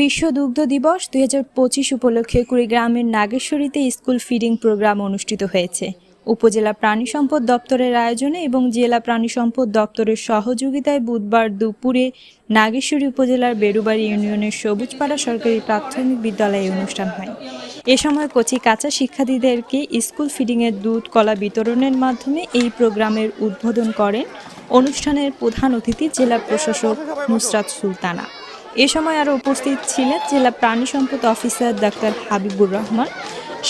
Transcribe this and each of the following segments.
বিশ্ব দুগ্ধ দিবস দুই হাজার পঁচিশ উপলক্ষে কুড়িগ্রামের নাগেশ্বরীতে স্কুল ফিডিং প্রোগ্রাম অনুষ্ঠিত হয়েছে। উপজেলা প্রাণী সম্পদ দপ্তরের আয়োজনে এবং জেলা প্রাণী সম্পদ দপ্তরের সহযোগিতায় বুধবার দুপুরে নাগেশ্বরী উপজেলার বেরুবাড়ি ইউনিয়নের সবুজপাড়া সরকারি প্রাথমিক বিদ্যালয়ে অনুষ্ঠান হয়। এ সময় কচি কাঁচা শিক্ষার্থীদেরকে স্কুল ফিডিংয়ের দুধ, কলা বিতরণের মাধ্যমে এই প্রোগ্রামের উদ্বোধন করেন অনুষ্ঠানের প্রধান অতিথি জেলা প্রশাসক নুসরাত সুলতানা। এ সময় আরও উপস্থিত ছিলেন জেলা প্রাণী সম্পদ অফিসার ডাক্তার হাবিবুর রহমান,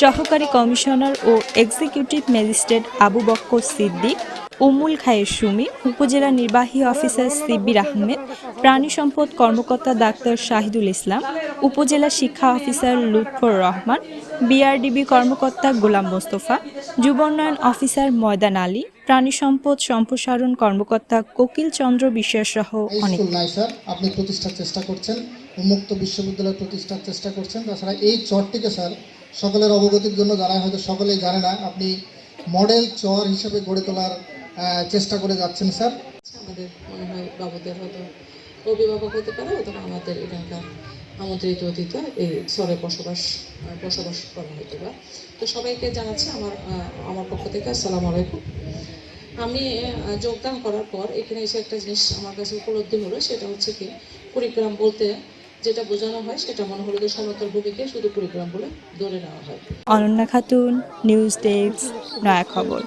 সহকারী কমিশনার ও এক্সিকিউটিভ ম্যাজিস্ট্রেট আবু বক্কর সিদ্দিক উমুল খায়ের সুমি উপজেলা নির্বাহী অফিসার সিব্বির আহমেদ প্রাণী সম্পদ কর্মকর্তা ডাক্তার শাহিদুল ইসলাম উপজেলা শিক্ষা অফিসার লুৎফর রহমান বিআরডিবি কর্মকর্তা গোলাম মোস্তফা যুব উন্নয়ন অফিসার ময়দান আলী প্রাণী সম্পদ সম্প্রসারণ কর্মকর্তা কোকিল চন্দ্র বিশ্বাস সহ অনেক। আপনি প্রতিষ্ঠার চেষ্টা করছেন উন্মুক্ত বিশ্ববিদ্যালয় প্রতিষ্ঠার চেষ্টা করছেন তাছাড়া এই চরটিকে স্যার সকলের অবগতির জন্য জানায় হয়তো সকলেই জানে না আপনি মডেল চর হিসেবে গড়ে তোলার চেষ্টা করে যাচ্ছেন স্যার? আমাদের মনে হয় বাবুদের হয়তো অভিভাবক হতে পারে অথবা আমাদের এখানকার আমন্ত্রিত অতিথি এই স্তরে বসবাস বসবাস করা হতে পারে তো সবাইকে জানাচ্ছি আমার আমার পক্ষ থেকে আসসালামু আলাইকুম। আমি যোগদান করার পর এখানে এসে একটা জিনিস আমার কাছে উপলব্ধি হলো সেটা হচ্ছে কি কুড়িগ্রাম বলতে যেটা বোঝানো হয় সেটা মনে হলো যে সমতল ভূমিকে শুধু কুড়িগ্রাম বলে ধরে নেওয়া হয়। অনন্যা খাতুন নিউজ ডেস্ক নয়া খবর।